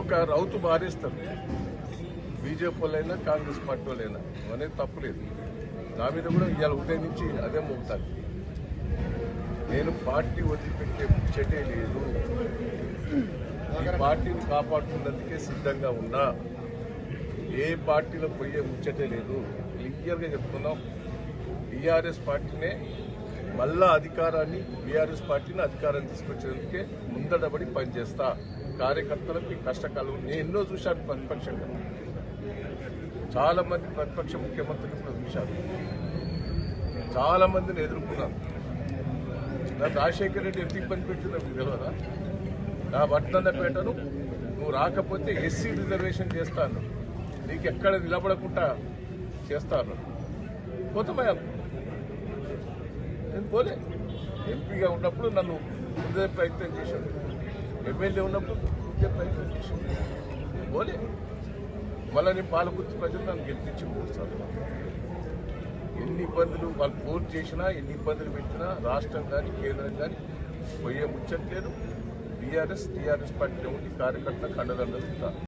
ఒక రౌతు మారేస్తారు. బీజేపీ వాళ్ళైనా కాంగ్రెస్ పార్టీ వాళ్ళైనా. అనేది తప్పులేదు నా మీద కూడా ఇవాళ ఉదయం నుంచి అదే మోగుతాను నేను పార్టీ వదిలిపెట్టే ముచ్చటే లేదు. ఈ పార్టీని కాపాడుకున్నందుకే సిద్ధంగా ఉన్నా. ఏ పార్టీలో పోయే ముచ్చటే లేదు. క్లియర్గా చెప్తున్నాం. టీఆర్ఎస్ పార్టీనే మళ్ళా అధికారాన్ని బీఆర్ఎస్ పార్టీని అధికారం తీసుకొచ్చేందుకే ముందడబడి పనిచేస్తా. కార్యకర్తలకు కష్టకాలం నేను ఎన్నో చూశాను ప్రతిపక్షంగా. చాలా మంది ప్రతిపక్ష ముఖ్యమంత్రులు కూడా చూశాను చాలా మందిని ఎదుర్కొన్నాను. నా రాజశేఖర రెడ్డి ఎందుకు ఇబ్బంది మీకు తెలియదా నా పట్టణపేటను నువ్వు రాకపోతే ఎస్సీ రిజర్వేషన్ చేస్తాను. నీకు ఎక్కడ నిలబడకుండా చేస్తాను. పోతామయ్యా నేను పోలే. ఎంపీగా ఉన్నప్పుడు నన్ను ఇదే ప్రయత్నం చేశాను ఎమ్మెల్యే ఉన్నప్పుడు ఇదే ప్రయత్నం చేశాను నేను పోలే. మళ్ళీ నేను పాలకుర్తి ప్రజలు నన్ను గెలిపించి మూడు ఎన్ని ఇబ్బందులు వాళ్ళు ఫోన్ చేసినా ఎన్ని ఇబ్బందులు పెట్టినా రాష్ట్రం కానీ కేంద్రం కానీ పోయే ముచ్చట్లేదు. బీఆర్ఎస్ టీఆర్ఎస్ పార్టీలో ఉండి కార్యకర్తలకు అండదండలు ఉంటారు.